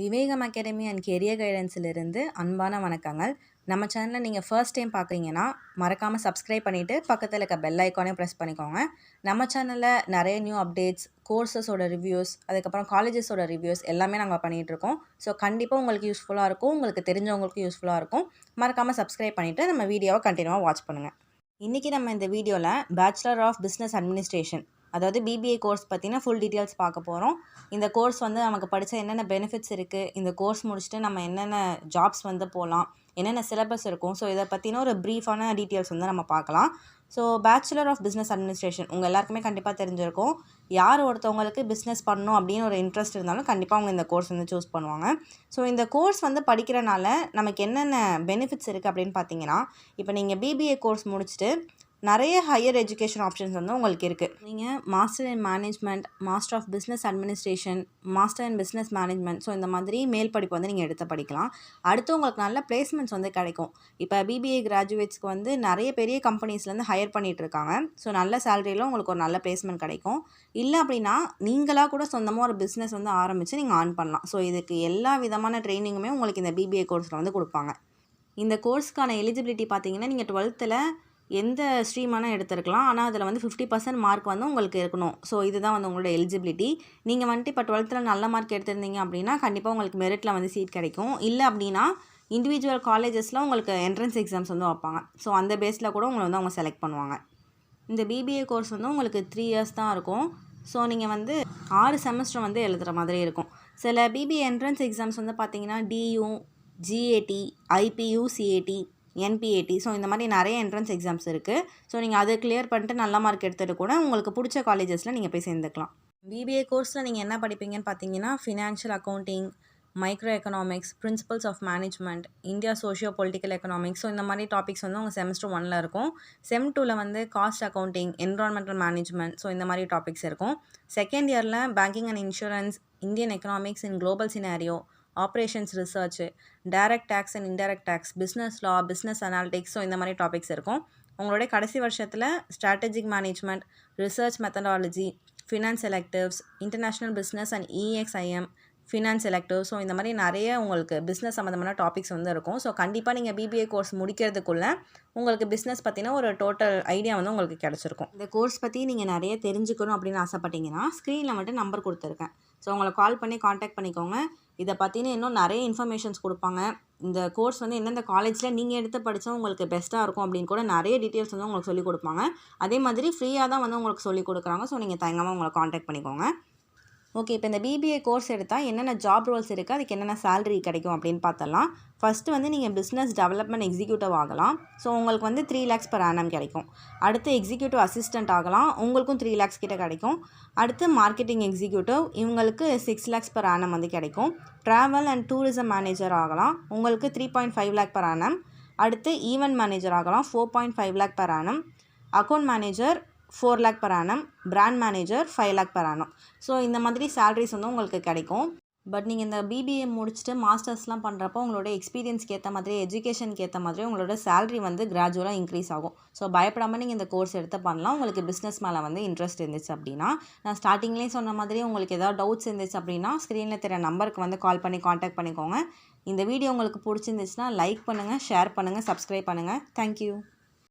Vivegam academy and career கைடன்ஸிலிருந்து அன்பான வணக்கங்கள். நம்ம சேனலில் நீங்கள் ஃபர்ஸ்ட் டைம் பார்க்குறீங்கன்னா மறக்காமல் சப்ஸ்கிரைப் பண்ணிவிட்டு பக்கத்தில் இருக்க பெல் ஐக்கானே ப்ரெஸ் பண்ணிக்கோங்க. நம்ம சேனலில் நிறைய நியூ அப்டேட்ஸ் கோர்சஸோட ரிவ்யூஸ் அதுக்கப்புறம் காலேஜஸோட ரிவ்யூஸ் எல்லாமே நாங்கள் பண்ணிகிட்ருக்கோம் ஸோ கண்டிப்பாக உங்களுக்கு யூஸ்ஃபுல்லாக இருக்கும். உங்களுக்கு தெரிஞ்சவங்களுக்கும் யூஸ்ஃபுல்லாக இருக்கும். மறக்காமல் சப்ஸ்கிரைப் பண்ணிவிட்டு நம்ம வீடியோவை கண்டினியூவாக வாட்ச் பண்ணுங்கள் இன்றைக்கி நம்ம இந்த வீடியோவில் பேச்சுலர் ஆஃப் பிஸ்னஸ் அட்மினிஸ்ட்ரேஷன் அதாவது பிபிஏ கோர்ஸ் பற்றினா ஃபுல் டீட்டெயில்ஸ் பார்க்க போகிறோம் இந்த கோர்ஸ் வந்து நமக்கு படித்த என்னென்ன பெனிஃபிட்ஸ் இருக்குது இந்த கோர்ஸ் முடிச்சுட்டு நம்ம என்னென்ன ஜாப்ஸ் வந்து போகலாம் என்னென்ன சிலபஸ் இருக்கும். ஸோ இதை பற்றின ஒரு ப்ரீஃபான டீட்டெயில்ஸ் வந்து நம்ம பார்க்கலாம். So bachelor of business administration உங்கள் எல்லாருக்குமே கண்டிப்பாக தெரிஞ்சிருக்கும். யார் ஒருத்தவங்களுக்கு பிஸ்னஸ் பண்ணணும் அப்படின்னு ஒரு இன்ட்ரெஸ்ட் இருந்தாலும் கண்டிப்பாக அவங்க இந்த கோர்ஸ் வந்து சூஸ் பண்ணுவாங்க. ஸோ இந்த கோர்ஸ் வந்து படிக்கிறனால நமக்கு என்னென்ன பெனிஃபிட்ஸ் இருக்குது அப்படின்னு பார்த்தீங்கன்னா இப்போ நீங்கள் பிபிஏ கோர்ஸ் முடிச்சுட்டு நிறைய ஹையர் எஜுகேஷன் ஆப்ஷன்ஸ் வந்து உங்களுக்கு இருக்குது நீங்கள் master in management master of business administration master in business management so இந்த மாதிரி மேல் படிப்பு வந்து நீங்கள் எடுத்து படிக்கலாம். அடுத்து உங்களுக்கு நல்ல பிளேஸ்மெண்ட்ஸ் வந்து கிடைக்கும். இப்போ பிபிஏ கிராஜுவேட்ஸ்க்கு வந்து நிறைய பெரிய கம்பெனிஸ்லேருந்து ஹையர் பண்ணிகிட்ருக்காங்க ஸோ நல்ல சேலரியில் உங்களுக்கு ஒரு நல்ல பிளேஸ்மெண்ட் கிடைக்கும். இல்லை அப்படின்னா நீங்களாக கூட சொந்தமாக ஒரு பிஸ்னஸ் வந்து ஆரம்பித்து நீங்கள் ஆன் பண்ணலாம். ஸோ இதுக்கு எல்லா விதமான ட்ரைனிங்குமே உங்களுக்கு இந்த பிபிஏ கோர்ஸில் வந்து கொடுப்பாங்க. இந்த கோர்ஸ்க்கான எலிஜிபிலிட்டி பார்த்தீங்கன்னா நீங்கள் டுவெல்த்தில் எந்த ஸ்ட்ரீமான எடுத்திருக்கலாம். ஆனால் அதில் வந்து ஃபிஃப்டி பர்சன்ட் மார்க் வந்து உங்களுக்கு இருக்கணும். ஸோ இதுதான் வந்து உங்களோட எலிஜிபிலிட்டி நீங்கள் வந்துட்டு இப்போ டுவெல்த்தில் நல்ல மார்க் எடுத்திருந்தீங்க அப்படின்னா கண்டிப்பாக உங்களுக்கு மெரிட்டில் வந்து சீட் கிடைக்கும். இல்லை அப்படின்னா இண்டிவிஜுவல் காலேஜஸில் உங்களுக்கு என்ட்ரன்ஸ் எக்ஸாம்ஸ் வந்து வைப்பாங்க. ஸோ அந்த பேஸில் கூட உங்களை வந்து அவங்க செலக்ட் பண்ணுவாங்க. இந்த பிபிஏ கோர்ஸ் வந்து உங்களுக்கு த்ரீ இயர்ஸ் தான் இருக்கும். ஸோ நீங்கள் வந்து ஆறு செமஸ்டர் வந்து எழுதுகிற மாதிரி இருக்கும். சில பிபிஏ என்ட்ரன்ஸ் எக்ஸாம்ஸ் வந்து பார்த்தீங்கன்னா DU GAT IPU CAT NPAT so இந்த மாதிரி நிறைய என்ட்ரன்ஸ் எக்ஸாம்ஸ் இருக்குது ஸோ நீங்கள் அதை கிளியர் பண்ணிட்டு நல்ல மார்க் எடுத்துகிட்டு கூட உங்களுக்கு பிடிச்ச காலேஜஸில் நீங்கள் போய் சேர்ந்துக்கலாம். பிபிஏ கோர்ஸில் நீங்கள் என்ன படிப்பீங்கன்னு பார்த்தீங்கன்னா financial accounting micro economics principles of management India socio political economics so இந்த மாதிரி டாபிக்ஸ் வந்து உங்கள் செமஸ்டர் ஒனில் இருக்கும். செம் டூவில் வந்து cost accounting environmental management so இந்த மாதிரி டாபிக்ஸ் இருக்கும். செகண்ட் இயரில் banking and insurance Indian economics in global scenario operations research direct tax and indirect tax business law business analytics so இந்த மாதிரி டாபிக்ஸ் இருக்கும். உங்களுடைய கடைசி வருஷத்தில் strategic management research methodology finance electives international business and EXIM finance elective so இந்த மாதிரி நிறைய உங்களுக்கு பிஸ்னஸ் சம்மந்தமான டாபிக்ஸ் வந்து இருக்கும். ஸோ கண்டிப்பாக நீங்கள் பிபிஏ கோர்ஸ் முடிக்கிறதுக்குள்ளே உங்களுக்கு பிஸ்னஸ் பற்றின ஒரு டோட்டல் ஐடியா வந்து உங்களுக்கு கிடச்சிருக்கும். இந்த கோர்ஸ் பற்றி நீங்கள் நிறைய தெரிஞ்சுக்கணும் அப்படின்னு ஆசைப்பட்டீங்கன்னா ஸ்க்ரீனில் மட்டும் நம்பர் கொடுத்துருக்கேன். ஸோ உங்களை கால் பண்ணி காண்டாக்ட் பண்ணிக்கோங்க. இதை பற்றின இன்னும் நிறைய இன்ஃபர்மேஷன்ஸ் கொடுப்பாங்க. இந்த கோர்ஸ் வந்து எந்தெந்த காலேஜில் நீங்கள் எடுத்து படித்தா உங்களுக்கு பெஸ்ட்டாக இருக்கும் அப்படின்னு கூட நிறைய டீட்டெயில்ஸ் வந்து உங்களுக்கு சொல்லிக் கொடுப்பாங்க. அதே மாதிரி ஃப்ரீயாக தான் வந்து உங்களுக்கு சொல்லிக் கொடுக்குறாங்க. ஸோ நீங்கள் தயங்காமல் உங்களை காண்டாக்ட் பண்ணிக்கோங்க. ஓகே இப்போ இந்த பிபிஏ கோர்ஸ் எடுத்தால் என்னென்ன ஜாப் ரோல்ஸ் இருக்குது அதுக்கு என்னென்ன சேலரி கிடைக்கும் அப்படின்னு பார்த்தலாம் ஃபஸ்ட்டு வந்து நீங்கள் பிஸ்னஸ் டெவலப்மெண்ட் எக்ஸிக்யூட்டிவ் ஆகலாம். ஸோ உங்களுக்கு வந்து த்ரீ லேக்ஸ் பர் ஆனம் கிடைக்கும். அடுத்து எக்ஸிக்யூட்டிவ் அசிஸ்டண்ட் ஆகலாம். உங்களுக்கும் த்ரீ லேக்ஸ் கிட்ட கிடைக்கும். அடுத்து மார்க்கெட்டிங் எக்ஸிக்யூட்டிவ் இவங்களுக்கு சிக்ஸ் லேக்ஸ் பர் ஆனம் வந்து கிடைக்கும். ட்ராவல் அண்ட் டூரிசம் மேனேஜர் ஆகலாம். உங்களுக்கு three point five lakh per annum அடுத்து ஈவெண்ட் மேனேஜர் ஆகலாம். Four point five lakh per annum account manager four lakh per annum brand manager five lakh per annum. So இந்த மாதிரி salaries வந்து உங்களுக்கு கிடைக்கும். But நீங்கள் இந்த பிபிஏ முடிச்சுட்டு மாஸ்டர்ஸ்லாம் பண்ணுறப்போ உங்களோட எக்ஸ்பீரியன்ஸ்க்கு ஏற்ற மாதிரி எஜுகேஷனுக்கு ஏற்ற மாதிரி உங்களோட சேலரி வந்து கிராஜுவலாக இன்க்ரீஸ் ஆகும். ஸோ பயப்படாமல் நீங்கள் இந்த கோர்ஸ் எடுத்து பண்ணலாம். உங்களுக்கு பிஸ்னஸ் மேலே வந்து இன்ட்ரெஸ்ட் இருந்துச்சு அப்படின்னா நான் ஸ்டார்டிங்லேயே சொன்ன மாதிரி உங்களுக்கு ஏதாவது டவுட்ஸ் இருந்துச்சு அப்படின்னா ஸ்க்ரீனில் தெரிய நம்பருக்கு வந்து கால் பண்ணி காண்டாக்ட் பண்ணிக்கோங்க. இந்த வீடியோ உங்களுக்கு பிடிச்சிருந்துச்சுன்னா லைக் பண்ணுங்கள் ஷேர் பண்ணுங்கள் சப்ஸ்கிரைப் பண்ணுங்கள் தேங்க்யூ